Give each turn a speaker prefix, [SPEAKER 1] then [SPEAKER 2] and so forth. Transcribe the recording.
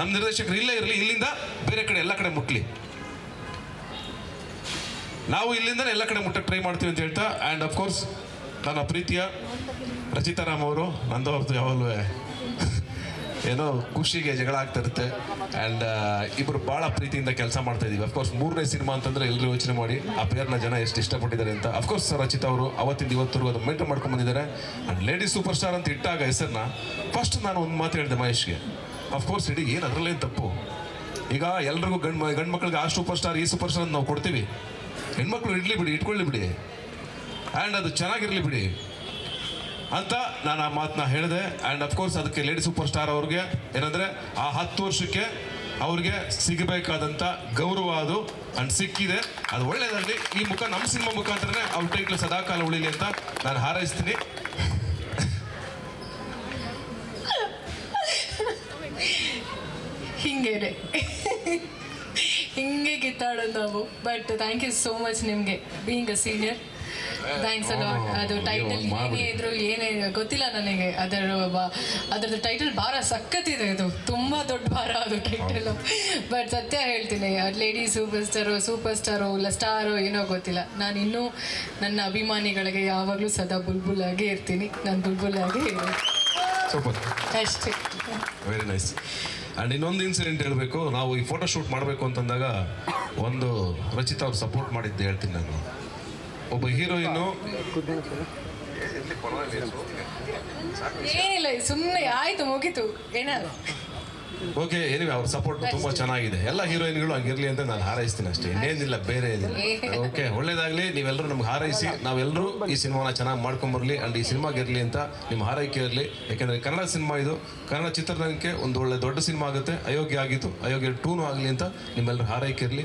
[SPEAKER 1] ನಮ್ಮ ನಿರ್ದೇಶಕರು ಇಲ್ಲೇ ಇರಲಿ, ಇಲ್ಲಿಂದ ಬೇರೆ ಕಡೆ, ಎಲ್ಲ ಕಡೆ ಮುಟ್ಲಿ. ನಾವು ಇಲ್ಲಿಂದ ಎಲ್ಲ ಕಡೆ ಮುಟ್ಟಕ್ಕೆ ಟ್ರೈ ಮಾಡ್ತೀವಿ ಅಂತ ಹೇಳ್ತಾ ಆ್ಯಂಡ್ ಅಫ್ಕೋರ್ಸ್ ನನ್ನ ಪ್ರೀತಿಯ ರಚಿತಾರಾಮ್ ಅವರು, ನಂದು ಅವ್ರದ್ದು ಯಾವಾಗಲೂ ಏನೋ ಖುಷಿಗೆ ಜಗಳ ಆಗ್ತಾ ಇರುತ್ತೆ ಆ್ಯಂಡ್ ಇಬ್ಬರು ಭಾಳ ಪ್ರೀತಿಯಿಂದ ಕೆಲಸ ಮಾಡ್ತಾ ಇದೀವಿ ಅಫ್ಕೋರ್ಸ್ ಮೂರನೇ ಸಿನಿಮಾ ಅಂತಂದ್ರೆ ಎಲ್ಲರೂ ಯೋಚನೆ ಮಾಡಿ, ಆ ಪೇರ್ನ ಜನ ಎಷ್ಟು ಇಷ್ಟಪಟ್ಟಿದ್ದಾರೆ ಅಂತ. ಅಫ್ಕೋರ್ಸ್ ರಚಿತಾ ಅವರು ಅವತ್ತಿಂದ ಇವತ್ತರೆಗೂ ಅದು ಮೇಂಟೈನ್ ಮಾಡ್ಕೊಂಡು ಬಂದಿದ್ದಾರೆ ಆ್ಯಂಡ್ ಲೇಡಿ ಸೂಪರ್ ಸ್ಟಾರ್ ಅಂತ ಇಟ್ಟಾಗ ಹೆಸರನ್ನ ಫಸ್ಟ್ ನಾನು ಒಂದು ಮಾತು ಹೇಳಿದೆ ಮಹೇಶ್ಗೆ. ಅಫ್ಕೋರ್ಸ್ ಇಡೀ ಏನು ಅದರಲ್ಲೇನು ತಪ್ಪು? ಈಗ ಎಲ್ರಿಗೂ ಗಂಡು ಗಂಡು ಮಕ್ಕಳಿಗೆ ಆ ಸೂಪರ್ ಸ್ಟಾರ್ ಈ ಸೂಪರ್ ಸ್ಟಾರ್ ನಾವು ಕೊಡ್ತೀವಿ. ಹೆಣ್ಮಕ್ಳು ಇಡ್ಲಿ ಬಿಡಿ, ಇಟ್ಕೊಳ್ಳಿ ಬಿಡಿ. ಆ್ಯಂಡ್ ಅದು ಚೆನ್ನಾಗಿರಲಿ ಬಿಡಿ. ಅಂತ ನಾನು ಆ ಮಾತನ್ನ ಹೇಳಿದೆ. ಆ್ಯಂಡ್ ಅಫ್ಕೋರ್ಸ್ ಅದಕ್ಕೆ ಲೇಡಿ ಸೂಪರ್ ಸ್ಟಾರ್ ಅವ್ರಿಗೆ ಏನಂದರೆ, ಆ ಹತ್ತು ವರ್ಷಕ್ಕೆ ಅವ್ರಿಗೆ ಸಿಗಬೇಕಾದಂಥ ಗೌರವ ಅದು ಅಂಡ್ ಸಿಕ್ಕಿದೆ. ಅದು ಒಳ್ಳೆಯದಾಗಲಿ ಈ ಮುಖ ನಮ್ಮ ಸಿನಿಮಾ ಮುಖಾಂತರನೇ ಅವ್ರ ಟೈಟ್ಲು ಸದಾಕಾಲ ಉಳಿಲಿ ಅಂತ ನಾನು ಹಾರೈಸ್ತೀನಿ.
[SPEAKER 2] ಹಿಂಗೇನೆ ಹಿಂಗೆ ಕಿತ್ತಾಡೋದು ನಾವು. But thank you so much ನಿಮಗೆ ಬೀಯಿಂಗ್ ಅ ಸೀನಿಯರ್ ಥ್ಯಾಂಕ್ಸ್ ಅಲ್ಲ ಅದು ಟೈಟಲ್ ಏನೇ. ಇದ್ರು ಏನೇ ಗೊತ್ತಿಲ್ಲ ನನಗೆ. ಅದರ ಬ- ಅದರದ್ದು ಟೈಟಲ್ ಭಾರ ಸಖತ್ತಿದೆ ಇದು. ತುಂಬ ದೊಡ್ಡ ಭಾರ ಅದು ಟೈಟಲು ಬಟ್ ಸತ್ಯ ಹೇಳ್ತೀನಿ lady super star super star ಇಲ್ಲ ಸ್ಟಾರು ಏನೋ ಗೊತ್ತಿಲ್ಲ. ನಾನು ಇನ್ನೂ ನನ್ನ ಅಭಿಮಾನಿಗಳಿಗೆ ಯಾವಾಗಲೂ ಸದಾ ಬುಲ್ಬುಲ್ ಆಗೇ ಇರ್ತೀನಿ. ನಾನು ಬುಲ್ಬುಲ್ ಆಗೇ ಅಷ್ಟೇ.
[SPEAKER 1] ವೆರಿ ನೈಸ್ ಆ್ಯಂಡ್ ಇನ್ನೊಂದು ಇನ್ಸಿಡೆಂಟ್ ಹೇಳಬೇಕು. ನಾವು ಈ ಫೋಟೋ ಶೂಟ್ ಮಾಡಬೇಕು ಅಂತಂದಾಗ ಒಂದು ರಚಿತಾ ಅವ್ರು ಸಪೋರ್ಟ್ ಮಾಡಿದ್ದು ಹೇಳ್ತೀನಿ ನಾನು. ಒಬ್ಬ ಹೀರೋಯಿನು
[SPEAKER 2] ಏನಿಲ್ಲ ಸುಮ್ಮನೆ ಆಯಿತು, ಮುಗೀತು. ಏನ?
[SPEAKER 1] ಓಕೆ ಏನಿವೆ ಅವ್ರ ಸಪೋರ್ಟ್ ತುಂಬಾ ಚೆನ್ನಾಗಿದೆ. ಎಲ್ಲ ಹೀರೋಯಿನ್ಗಳು ಹಂಗಿರ್ಲಿ ಅಂತ ನಾನು ಹಾರೈಸ್ತೀನಿ ಅಷ್ಟೇ. ಇನ್ನೇನಿಲ್ಲ ಬೇರೆ ಏನಿಲ್ಲ. ಓಕೆ ಒಳ್ಳೇದಾಗ್ಲಿ. ನೀವೆಲ್ಲರೂ ನಮ್ಗೆ ಹಾರೈಸಿ. ನಾವೆಲ್ಲರೂ ಈ ಸಿನಿಮಾನ ಚೆನ್ನಾಗಿ ಮಾಡ್ಕೊಂಬರ್ಲಿ ಅಂಡ್ ಈ ಸಿನಿಮಾಗೆ ಇರಲಿ ಅಂತ ನಿಮ್ಮ ಹಾರೈಕೆ ಇರಲಿ. ಯಾಕೆಂದ್ರೆ ಕನ್ನಡ ಸಿನಿಮಾ ಇದು. ಕನ್ನಡ ಚಿತ್ರರಂಗಕ್ಕೆ ಒಂದು ಒಳ್ಳೆ ದೊಡ್ಡ ಸಿನಿಮಾ ಆಗುತ್ತೆ. ಅಯೋಗ್ಯ ಆಗಿತ್ತು. ಅಯೋಗ್ಯ ಟೂನು ಆಗಲಿ ಅಂತ ನಿಮ್ಮೆಲ್ಲರೂ ಹಾರೈಕೆ ಇರಲಿ.